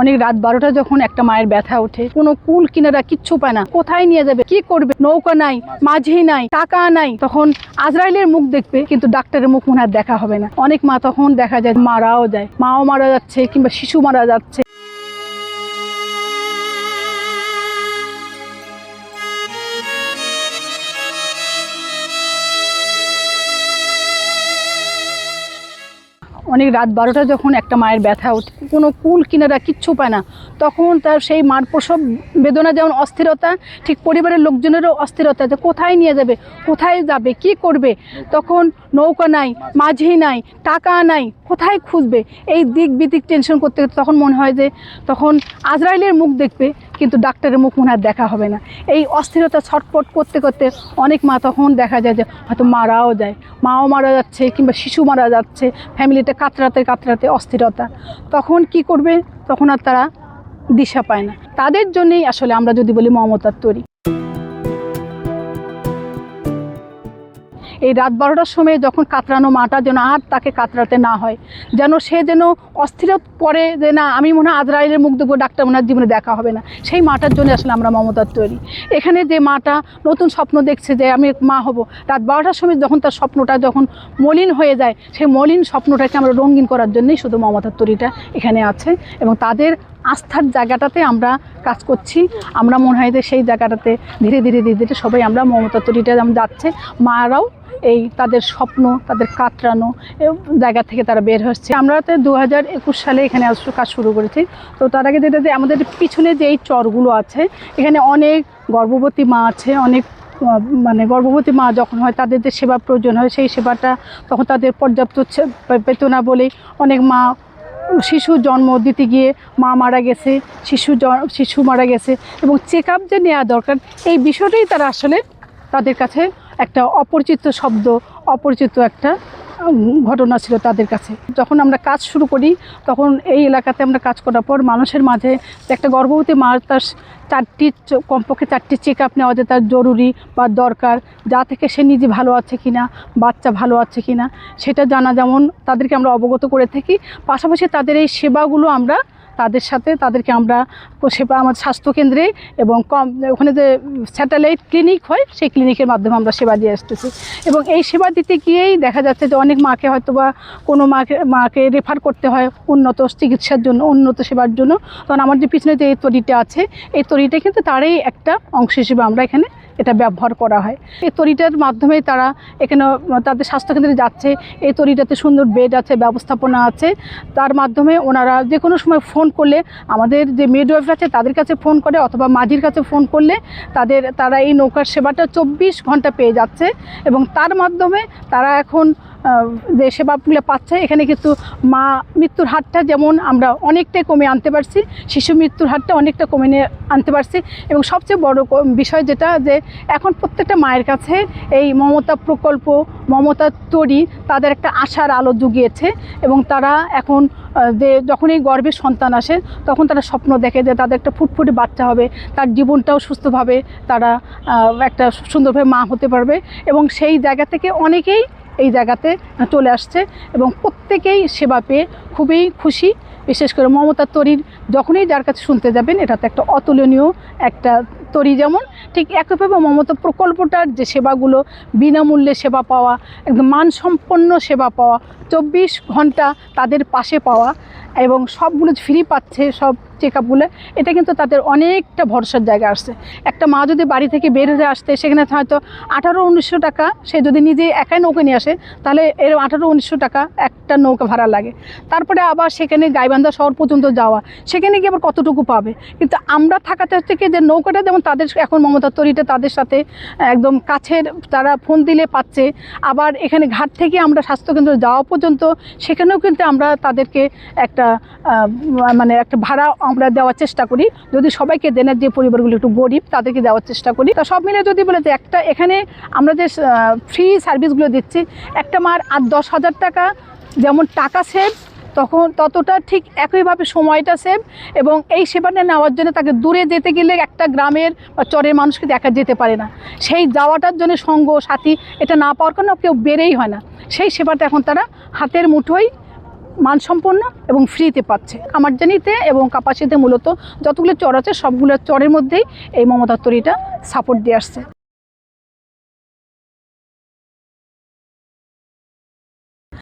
অনেক রাত বারোটা যখন একটা মায়ের ব্যথা ওঠে, কোনো কুল কিনারা কিচ্ছু পায় না। কোথায় নিয়ে যাবে? কি করবে? নৌকা নাই, মাঝি নাই, টাকা নাই। তখন আজরাইলের মুখ দেখবে, কিন্তু ডাক্তারের মুখ মনে দেখা হবে না। অনেক মা তখন দেখা যায়, মারাও যায়। মাও মারা যাচ্ছে কিংবা শিশু মারা যাচ্ছে। অনেক রাত বারোটা যখন একটা মায়ের ব্যথা ওঠে, কোনো কুল কিনারা কিচ্ছু পায় না। তখন তার সেই মার প্রসব বেদনা যেমন অস্থিরতা, ঠিক পরিবারের লোকজনেরও অস্থিরতা যে কোথায় নিয়ে যাবে, কোথায় যাবে, কি করবে? তখন নৌকা নাই, মাঝি নাই, টাকা নাই, কোথায় খুঁজবে? এই দিক বিদিক টেনশন করতে তখন মনে হয় যে, তখন আজরাইলের মুখ দেখবে কিন্তু ডাক্তারের মুখ মনে দেখা হবে না। এই অস্থিরতা ছটপট করতে করতে অনেক মা তখন দেখা যায় যে হয়তো মারাও যায়। মাও মারা যাচ্ছে কিংবা শিশু মারা যাচ্ছে। ফ্যামিলিটা কাতরাতে কাতরাতে অস্থিরতা। তখন কি করবে? তখন আর তারা দিশা পায় না। তাদের জন্যেই আসলে আমরা যদি বলি মমতার তৈরি। এই রাত বারোটার সময় যখন কাতরানো মাটা যেন আর তাকে কাতরাতে না হয়, যেন সে যেন অস্থির পরে যে না, আমি মনে হয় আজরাইলের মুখ দেখব ডাক্তার ওনার জীবনে দেখা হবে না। সেই মাটার জন্য আসলে আমরা মমতার তৈরি। এখানে যে মাটা নতুন স্বপ্ন দেখছে যে আমি মা হব, রাত বারোটার সময় যখন তার স্বপ্নটা যখন মলিন হয়ে যায়, সেই মলিন স্বপ্নটাকে আমরা রঙিন করার জন্যই শুধু মমতার তৈরিটা এখানে আছে এবং তাদের আস্থার জায়গাটাতে আমরা কাজ করছি। আমরা মনে হয় যে সেই জায়গাটাতে ধীরে ধীরে ধীরে ধীরে সবাই আমরা মমতার তৈরিটা যেমন যাচ্ছে, মারাও এই তাদের স্বপ্ন, তাদের কাতরানো জায়গা থেকে তারা বের হচ্ছে। আমরা তো দু হাজার একুশ সালে এখানে কাজ শুরু করেছি। তো তার আগে যেটা যে আমাদের পিছনে যে এই চরগুলো আছে, এখানে অনেক গর্ভবতী মা আছে, অনেক মানে গর্ভবতী মা যখন হয় তাদের যে সেবা প্রয়োজন হয়, সেই সেবাটা তখন তাদের পর্যাপ্ত পেত না বলে অনেক মা শিশু জন্ম দিতে গিয়ে মা মারা গেছে, শিশু শিশু মারা গেছে এবং চেক আপ যে নেওয়া দরকার, এই বিষয়টাই তারা আসলে তাদের কাছে একটা অপরিচিত শব্দ, অপরিচিত একটা ঘটনা ছিল তাদের কাছে। যখন আমরা কাজ শুরু করি, তখন এই এলাকাতে আমরা কাজ করার পর মানুষের মাঝে একটা গর্ভবতী মা, তার চারটি কমপক্ষে চারটি চেক আপ নেওয়া যে তার জরুরি বা দরকার, যা থেকে সে নিজে ভালো আছে কি না বাচ্চা ভালো আছে কি না সেটা জানা যেমন তাদেরকে আমরা অবগত করে থাকি। পাশাপাশি তাদের এই সেবাগুলো আমরা তাদের সাথে তাদেরকে আমরা সেবা আমাদের স্বাস্থ্যকেন্দ্রে এবং কম ওখানে যে স্যাটেলাইট ক্লিনিক হয়, সেই ক্লিনিকের মাধ্যমে আমরা সেবা দিয়ে আসতেছি। এবং এই সেবা দিতে গিয়েই দেখা যাচ্ছে যে অনেক মাকে হয়তো বা কোনো মাকে মাকে রেফার করতে হয় উন্নত চিকিৎসার জন্য, উন্নত সেবার জন্য। তখন আমার যে পিছনে যে এই তরিটা আছে, এই তরিটা কিন্তু তারই একটা অংশ হিসেবে আমরা এখানে এটা ব্যবহার করা হয়। এই তরিটার মাধ্যমে তারা এখানে, তাদের স্বাস্থ্যকেন্দ্রে যাচ্ছে। এই তরিটাতে সুন্দর বেড আছে, ব্যবস্থাপনা আছে। তার মাধ্যমে ওনারা যে কোনো সময় ফোন করলে আমাদের যে মিডওয়াইফ আছে, তাদের কাছে ফোন করে অথবা মাঝির কাছে ফোন করলে তাদের, তারা এই নৌকার সেবাটা চব্বিশ ঘণ্টা পেয়ে যাচ্ছে। এবং তার মাধ্যমে তারা এখন যে সেবাগুলো পাচ্ছে, এখানে কিন্তু মা মৃত্যুর হারটা যেমন আমরা অনেকটাই কমে আনতে পারছি, শিশু মৃত্যুর হারটা অনেকটা কমে আনতে পারছি এবং সবচেয়ে বড় বিষয় যেটা যে এখন প্রত্যেকটা মায়ের কাছে এই মমতা প্রকল্প, মমতা তরি তাদের একটা আশার আলো জুগিয়েছে এবং তারা এখন যে যখনই গর্ভে সন্তান আসে তখন তারা স্বপ্ন দেখে যে তাদের একটা ফুটফুটে বাচ্চা হবে, তার জীবনটাও সুস্থভাবে তারা একটা সুন্দরভাবে মা হতে পারবে এবং সেই জায়গা থেকে অনেকেই এই জায়গাতে চলে আসছে এবং প্রত্যেকেই সেবা পেয়ে খুবই খুশি। বিশেষ করে মমতা তরির যখনই যার কাছে শুনতে যাবেন এটা তো একটা অতুলনীয় একটা তরি যেমন, ঠিক একইভাবে মমতা প্রকল্পটার যে সেবাগুলো, বিনামূল্যে সেবা পাওয়া, একদম মানসম্পন্ন সেবা পাওয়া, চব্বিশ ঘণ্টা তাদের পাশে পাওয়া এবং সবগুলো ফ্রি পাচ্ছে, সব চেক আপগুলো এটা কিন্তু তাদের অনেকটা ভরসার জায়গা আসছে। একটা মা যদি বাড়ি থেকে বের হয়ে আসতে, সেখানে হয়তো আঠারো, উনিশশো টাকা, সে যদি নিজে একাই নৌকা নিয়ে আসে, তাহলে এর আঠারো, উনিশশো টাকা একটা নৌকা ভাড়া লাগে। তারপরে আবার সেখানে গাইবান্ধা শহর পর্যন্ত যাওয়া, সেখানে গিয়ে আবার কতটুকু পাবে? কিন্তু আমরা থাকাতে থেকে যে নৌকাটা যেমন তাদের, এখন মমতা তরিটা তাদের সাথে একদম কাছের, তারা ফোন দিলে পাচ্ছে। আবার এখানে ঘাট থেকে আমরা স্বাস্থ্যকেন্দ্র যাওয়া পর্যন্ত, সেখানেও কিন্তু আমরা তাদেরকে একটা মানে একটা ভাড়া আমরা দেওয়ার চেষ্টা করি। যদি সবাইকে দেনের যে পরিবারগুলো একটু গরিব, তাদেরকে দেওয়ার চেষ্টা করি। তা সব মিলে যদি বলে যে একটা, এখানে আমরা যে ফ্রি সার্ভিসগুলো দিচ্ছি, একটা মার আর দশ হাজার টাকা যেমন টাকা সেভ তখন ততটা ঠিক একইভাবে সময়টা সেভ এবং এই সেবাটা নেওয়ার জন্য তাকে দূরে যেতে গেলে একটা গ্রামের বা চরের মানুষকে দেখা যেতে পারে না। সেই যাওয়াটার জন্য সঙ্গ, সাথী, এটা না পাওয়ার কারণে কেউ বেড়েই হয় না। সেই সেবাটা এখন তারা হাতের মুঠোয় মানসম্পন্ন এবং ফ্রিতে পাচ্ছে। আমার জানিতে এবং কাপাসিতে মূলত যতগুলো চর আছে, সবগুলো চরের মধ্যেই এই মমতার তরিটা সাপোর্ট দিয়ে আসছে।